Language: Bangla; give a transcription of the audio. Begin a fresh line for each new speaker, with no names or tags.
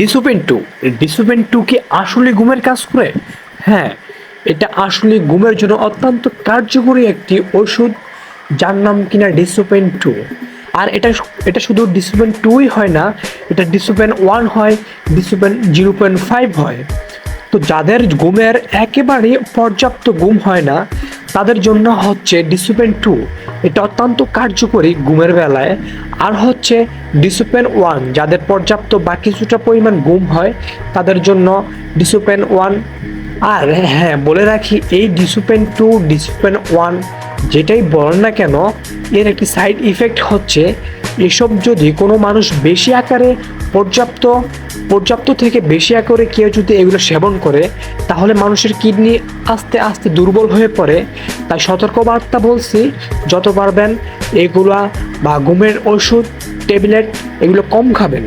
ডিসোপেন টু ডিসোপেন টু কি আসলে ঘুমের কাজ করে? হ্যাঁ এটা আসলে ঘুমের জন্য অত্যন্ত কার্যকরী একটি ওষুধ যার নাম কিনা ডিসোপেন টু আর এটা এটা শুধু ডিসোপেন টুই হয় না, এটা ডিসোপেন ওয়ান হয় ডিসোপেন জিরো পয়েন্ট ফাইভ হয়। তো যাদের ঘুমের একেবারে পর্যাপ্ত ঘুম হয় না, তাদের জন্য হচ্ছে ডিসিপ্লিন টু এটা অত্যন্ত কার্যকরী ঘুমের বেলায়। আর হচ্ছে ডিসিপ্লিন ওয়ান যাদের পর্যাপ্ত বা কিছুটা পরিমাণ ঘুম হয়, তাদের জন্য ডিসিপ্লিন ওয়ান আর হ্যাঁ বলে রাখি, এই ডিসিপ্লিন টু ডিসিপ্লিন ওয়ান যেটাই বলেন না কেন, এর একটি সাইড ইফেক্ট হচ্ছে এসব যদি কোনো মানুষ বেশি আকারে পর্যাপ্ত পর্যাপ্ত থেকে বেশি আকারে কেউ যদি এগুলো সেবন করে, তাহলে মানুষের কিডনি আস্তে আস্তে দুর্বল হয়ে পড়ে। তাই সতর্কবার্তা বলছি যত পারবেন এগুলা বা ঘুমের ওষুধ টেবলেট এগুলো কম খাবেন।